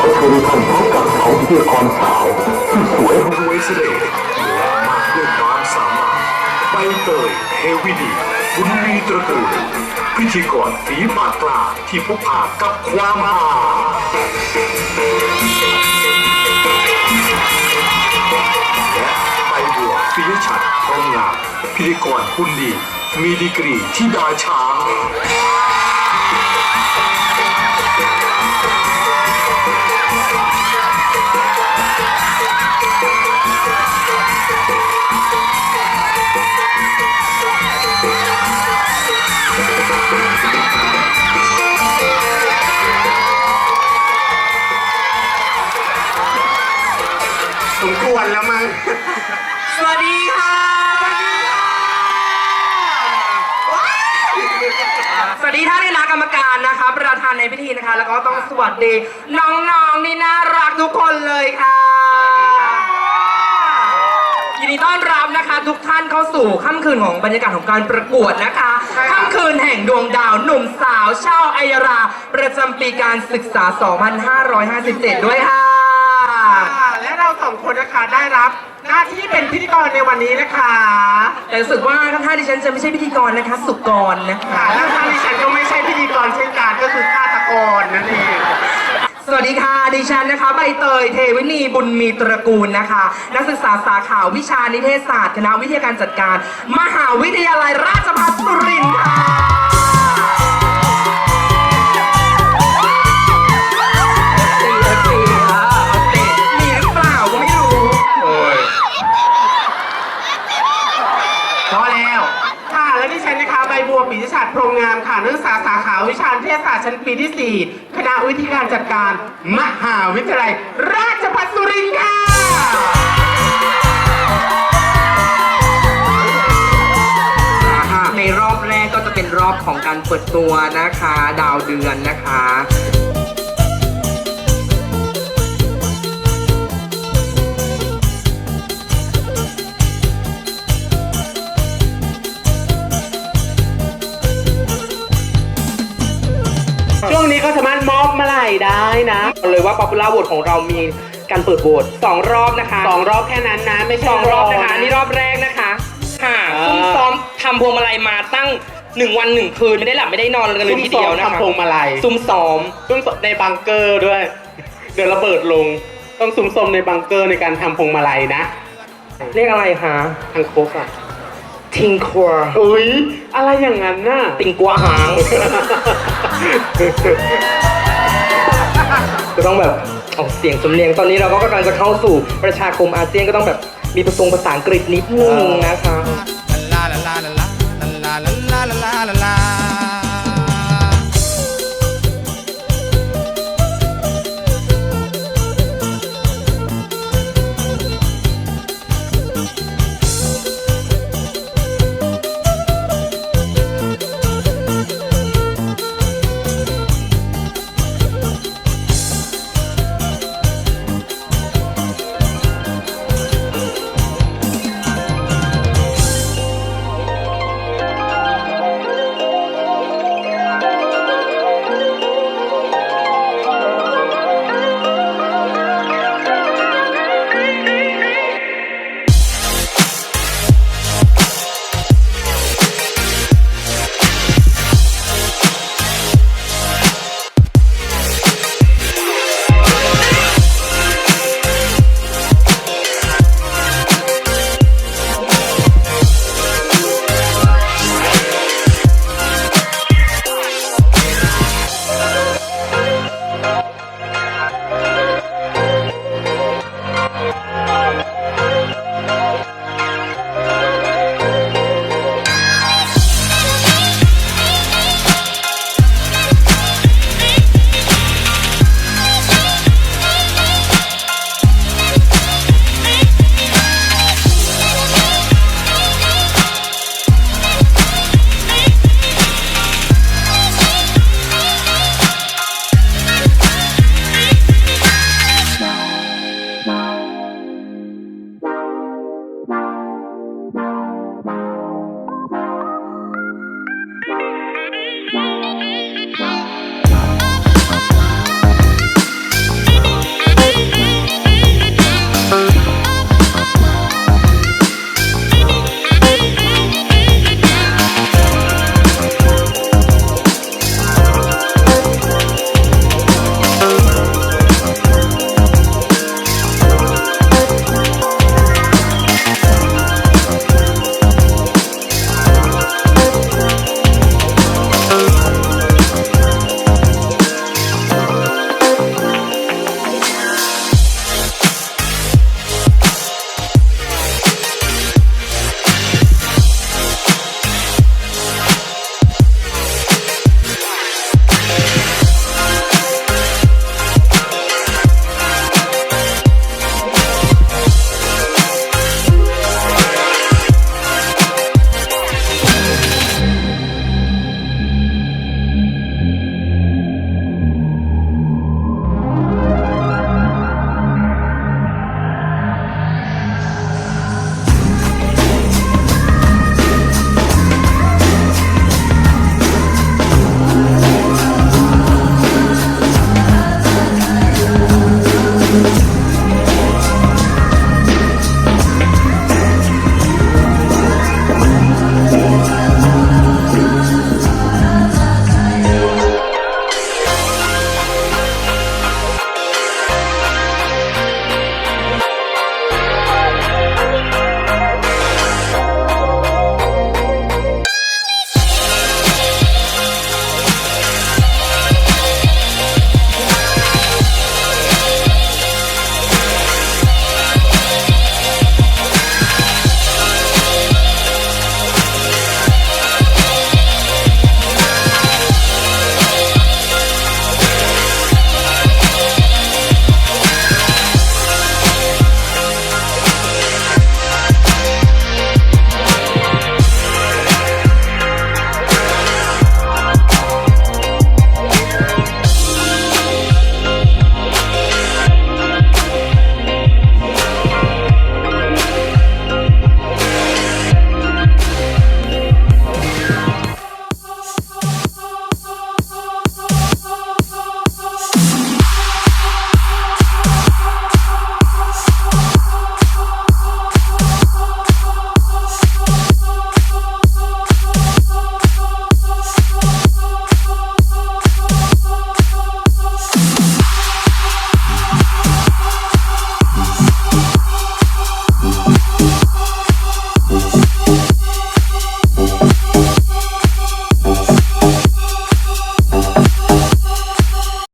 อเชิญท่านพบกับสองพิธีกรสาวที่สวยรวยเสน่ห์และมาด้วยความสามารถใบเตยเทวินีบุญมีตระกูลพิธีกรฝีปากกล้าที่พกพากับความหาและใบบัวปิยชัดทองงามพิธีกรคุณดี มีดีกรีที่ดาช้าง สมควรแล้วมั้ง สวัสดีค่ะ สวัสดีท่านคณะกรรมการนะคะ ประธานในพิธีนะคะ แล้วก็ต้องสวัสดี น้องๆนี่น่ารักทุกคนเลยค่ะ ยินดีต้อนรับนะคะ ทุกท่านเข้าสู่ค่ำคืนของบรรยากาศของการประกวดนะคะค่ำคืนแห่งดวงดาวหนุ่มสาวเช่าไอยรา ประจำปีการศึกษา 2557 ด้วยค่ะค่ะและเรา สองคนนะคะได้รับ หน้าที่เป็นพิธีกรในวันนี้นะคะแต่รู้สึกว่าถ้าดิฉันจะไม่ใช่พิธีกรนะคะ สุกรนะคะ ค่ะแล้วทางดิฉันก็ไม่ใช่พิธีกรเช่นกันก็คือฆาตกรนั่นเอง สวัสดีค่ะดิฉันนะคะใบเตยเทวินีบุญมีตระกูลนะคะ นักศึกษาสาขาวิชานิเทศศาสตร์คณะวิทยาการจัดการ มหาวิทยาลัยราชภัฏสุรินทร์ค่ะ นักศึกษาสาขาวิชาเทศศาสตร์ชั้นปีที่ 4 คณะวิทยาการจัดการ มหาวิทยาลัย ราชภัฏสุรินทร์ค่ะ ในรอบแรกก็จะเป็นรอบของการเปิดตัวนะคะ ดาวเดือนนะคะ ไหลได้นะบอกเลยว่า Popular Vote ของเรามีการเปิดโหวตสองรอบนะคะสองรอบแค่นั้นนะ ไม่ใช่สองรอบนะคะนะนี่รอบแรกนะคะ ค่ะอ่าซุ่มซ้อมทำพวงมาลัยมาตั้งหนึ่งวันหนึ่งคืนไม่ได้หลับไม่ได้นอนกันเลยทีเดียวนะคะทำพวงมาลัยซุ่มซ้อม ซุ่มในบังเกอร์ด้วย เดี๋ยวระเบิดลง ต้องซุ่มซมในบังเกอร์ในการทำพวงมาลัยนะเรียกอะไรคะทางโคกอะทิงคัวอุ้ยอะไรอย่างนั้นน่ะ ติงกัวหาง ก็ต้องแบบออกเสียงสำเนียงตอนนี้เราก็กำลังจะเข้าสู่ประชาคมอาเซียนก็ต้องแบบมีภาษาภาษาอังกฤษนิดนึงนะคะ la la la la la la la la la la la la